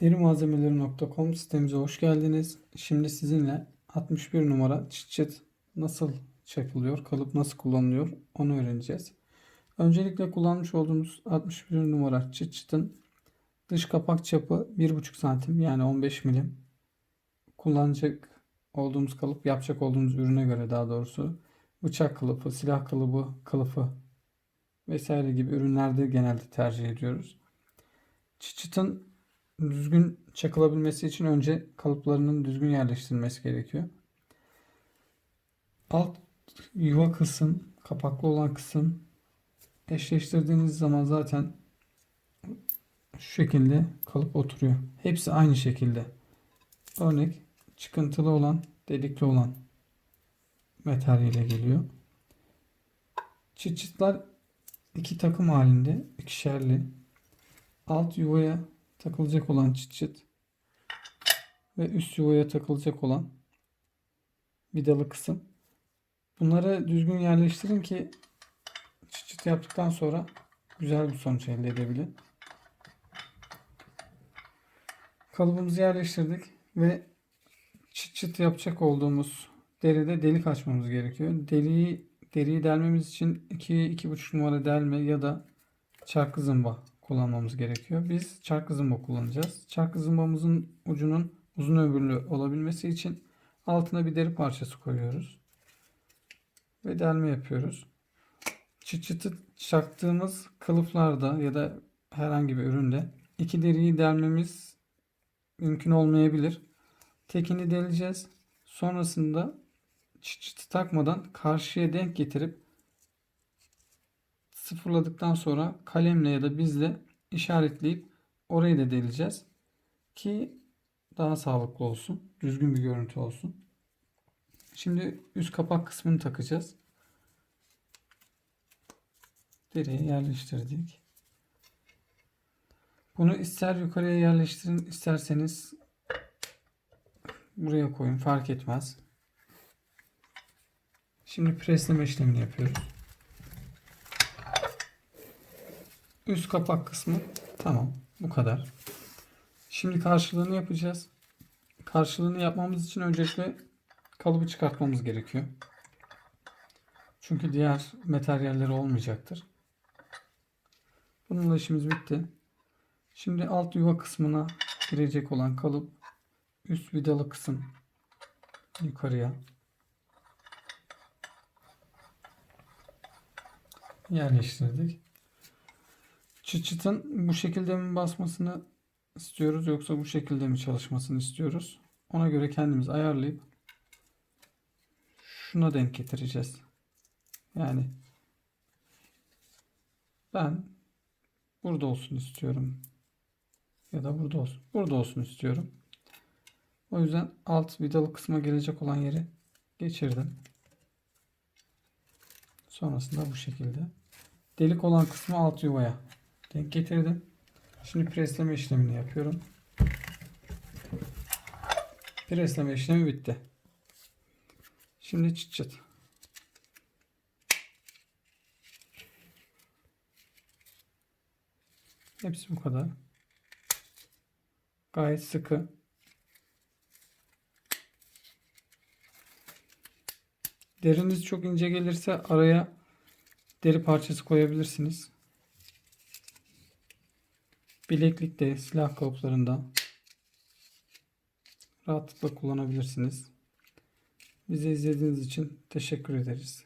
Derimalzemeleri.com sitemize hoş geldiniz. Şimdi sizinle 61 numara çıt çıt nasıl çakılıyor, kalıp nasıl kullanılıyor onu öğreneceğiz. Öncelikle kullanmış olduğumuz 61 numara çıt çıtın dış kapak çapı 1,5 santim yani 15 milim. Kullanacak olduğumuz kalıp yapacak olduğumuz ürüne göre daha doğrusu bıçak kılıfı, silah kılıbı, kılıfı vesaire gibi ürünlerde genelde tercih ediyoruz. Çıt çıtın düzgün çakılabilmesi için önce kalıplarının düzgün yerleştirilmesi gerekiyor. Alt yuva kısım, kapaklı olan kısım eşleştirdiğiniz zaman zaten şu şekilde kalıp oturuyor. Hepsi aynı şekilde. Örnek çıkıntılı olan, delikli olan materyale geliyor. Çıt çıtlar iki takım halinde, ikişerli. Alt yuvaya takılacak olan çıt çıt ve üst yuvaya takılacak olan vidalı kısım. Bunları düzgün yerleştirin ki çıt çıt yaptıktan sonra güzel bir sonuç elde edebilin. Kalıbımızı yerleştirdik ve çıt çıt yapacak olduğumuz deride delik açmamız gerekiyor. Deriyi deriyi delmemiz için 2-2,5 numara delme ya da çarkı zımba kullanmamız gerekiyor. Biz çarkı zımba kullanacağız. Çarkı zımbamızın ucunun uzun ömürlü olabilmesi için altına bir deri parçası koyuyoruz. Ve delme yapıyoruz. Çıt çıtı çaktığımız kılıflarda ya da herhangi bir üründe iki deriyi delmemiz mümkün olmayabilir. Tekini deleceğiz. Sonrasında çıt çıtı takmadan karşıya denk getirip sıfırladıktan sonra kalemle ya da bizle işaretleyip orayı da deleceğiz. Ki daha sağlıklı olsun. Düzgün bir görüntü olsun. Şimdi üst kapak kısmını takacağız. Deriye yerleştirdik. Bunu ister yukarıya yerleştirin isterseniz buraya koyun fark etmez. Şimdi presleme işlemini yapıyoruz. Üst kapak kısmı tamam. Bu kadar. Şimdi karşılığını yapacağız. Karşılığını yapmamız için öncelikle kalıbı çıkartmamız gerekiyor. Çünkü diğer materyalleri olmayacaktır. Bununla işimiz bitti. Şimdi alt yuva kısmına girecek olan kalıp üst vidalı kısım yukarıya yerleştirdik. Çıt çıtın bu şekilde mi basmasını istiyoruz yoksa bu şekilde mi çalışmasını istiyoruz? Ona göre kendimiz ayarlayıp şuna denk getireceğiz. Yani ben burada olsun istiyorum. Ya da burada olsun. Burada olsun istiyorum. O yüzden alt vidalı kısma gelecek olan yeri geçirdim. Sonrasında bu şekilde. Delik olan kısmı alt yuvaya denk getirdim. Şimdi presleme işlemini yapıyorum. Presleme işlemi bitti. Şimdi çıt çıt. Hepsi bu kadar. Gayet sıkı. Deriniz çok ince gelirse araya deri parçası koyabilirsiniz. Bileklikte silah kalıplarında rahatlıkla kullanabilirsiniz. Bizi izlediğiniz için teşekkür ederiz.